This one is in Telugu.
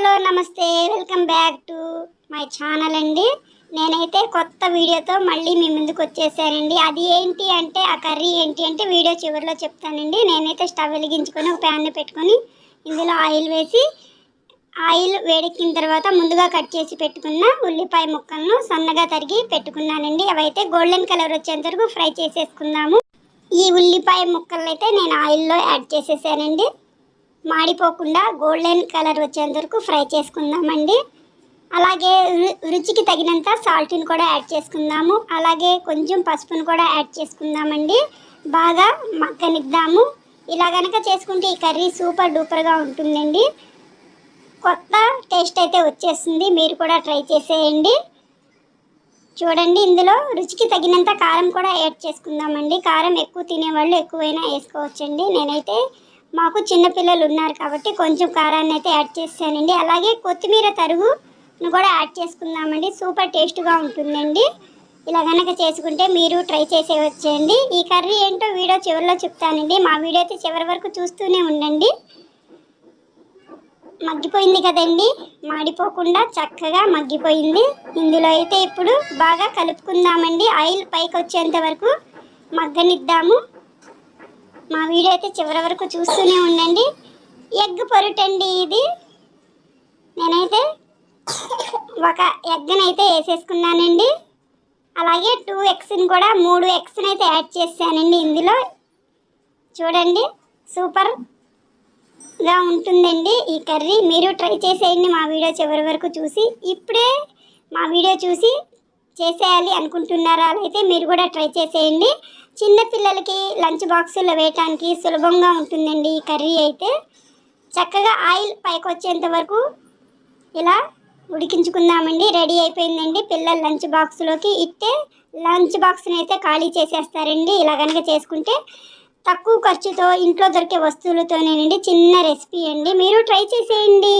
హలో నమస్తే. Welcome back to my channel అండి. నేనైతే కొత్త వీడియోతో మళ్ళీ మీ ముందుకు వచ్చేసానండి. అది ఏంటి అంటే ఆ కర్రీ ఏంటి అంటే వీడియో చివరిలో చెప్తానండి. నేనైతే స్టవ్ వెలిగించుకొని ఒక ప్యాన్ పెట్టుకొని ఇందులో ఆయిల్ వేసి ఆయిల్ వేడెక్కిన తర్వాత ముందుగా కట్ చేసి పెట్టుకున్న ఉల్లిపాయ ముక్కలను సన్నగా తరిగి పెట్టుకున్నానండి. అవైతే గోల్డెన్ కలర్ వచ్చేంత వరకు ఫ్రై చేసేసుకుందాము. ఈ ఉల్లిపాయ ముక్కలు అయితే నేను ఆయిల్లో యాడ్ చేసేసానండి. మాడిపోకుండా గోల్డెన్ కలర్ వచ్చేంత వరకు ఫ్రై చేసుకుందామండి. అలాగే రు- రుచికి తగినంత సాల్ట్ని కూడా యాడ్ చేసుకుందాము. అలాగే కొంచెం పసుపును కూడా యాడ్ చేసుకుందామండి. బాగా మగ్గనిద్దాము. ఇలా కనుక చేసుకుంటే ఈ కర్రీ సూపర్ డూపర్గా ఉంటుందండి. కొత్త టేస్ట్ అయితే వచ్చేస్తుంది. మీరు కూడా ట్రై చేసేయండి. చూడండి ఇందులో రుచికి తగినంత కారం కూడా యాడ్ చేసుకుందామండి. కారం ఎక్కువ తినేవాళ్ళు ఎక్కువైనా వేసుకోవచ్చండి. నేనైతే మాకు చిన్నపిల్లలు ఉన్నారు కాబట్టి కొంచెం కారాన్ని అయితే యాడ్ చేస్తానండి. అలాగే కొత్తిమీర తరుగును కూడా యాడ్ చేసుకుందామండి. సూపర్ టేస్ట్గా ఉంటుందండి. ఇలా కనుక చేసుకుంటే మీరు ట్రై చేసేవచ్చండి ఈ కర్రీ ఏంటో వీడియో చివరిలో చెప్తానండి. మా వీడియో అయితే చివరి వరకు చూస్తూనే ఉండండి. మగ్గిపోయింది కదండి. మాడిపోకుండా చక్కగా మగ్గిపోయింది. ఇందులో అయితే ఇప్పుడు బాగా కలుపుకుందామండి. ఆయిల్ పైకి వచ్చేంత వరకు మగ్గనిద్దాము. మా వీడియో అయితే చివరి వరకు చూస్తూనే ఉండండి. ఎగ్ పొరుటండి ఇది. నేనైతే ఒక ఎగ్ని అయితే వేసేసుకున్నానండి. అలాగే టూ ఎగ్స్ని కూడా మూడు ఎగ్స్ని అయితే యాడ్ చేశానండి ఇందులో. చూడండి సూపర్గా ఉంటుందండి ఈ కర్రీ. మీరు ట్రై చేసేయండి మా వీడియో చివరి వరకు చూసి. ఇప్పుడే మా వీడియో చూసి చేసేయాలి అనుకుంటున్నారా అయితే మీరు కూడా ట్రై చేసేయండి. చిన్న పిల్లలకి లంచ్ బాక్సుల్లో వేయటానికి సులభంగా ఉంటుందండి ఈ కర్రీ అయితే. చక్కగా ఆయిల్ పైకి వచ్చేంత వరకు ఇలా ఉడికించుకుందామండి. రెడీ అయిపోయిందండి. పిల్లల లంచ్ బాక్స్లోకి ఇట్టే లంచ్ బాక్స్ని అయితే ఖాళీ చేసేస్తారండి. ఇలా కనుక చేసుకుంటే తక్కువ ఖర్చుతో ఇంట్లో దొరికే వస్తువులతోనేనండి చిన్న రెసిపీ అండి. మీరు ట్రై చేసేయండి.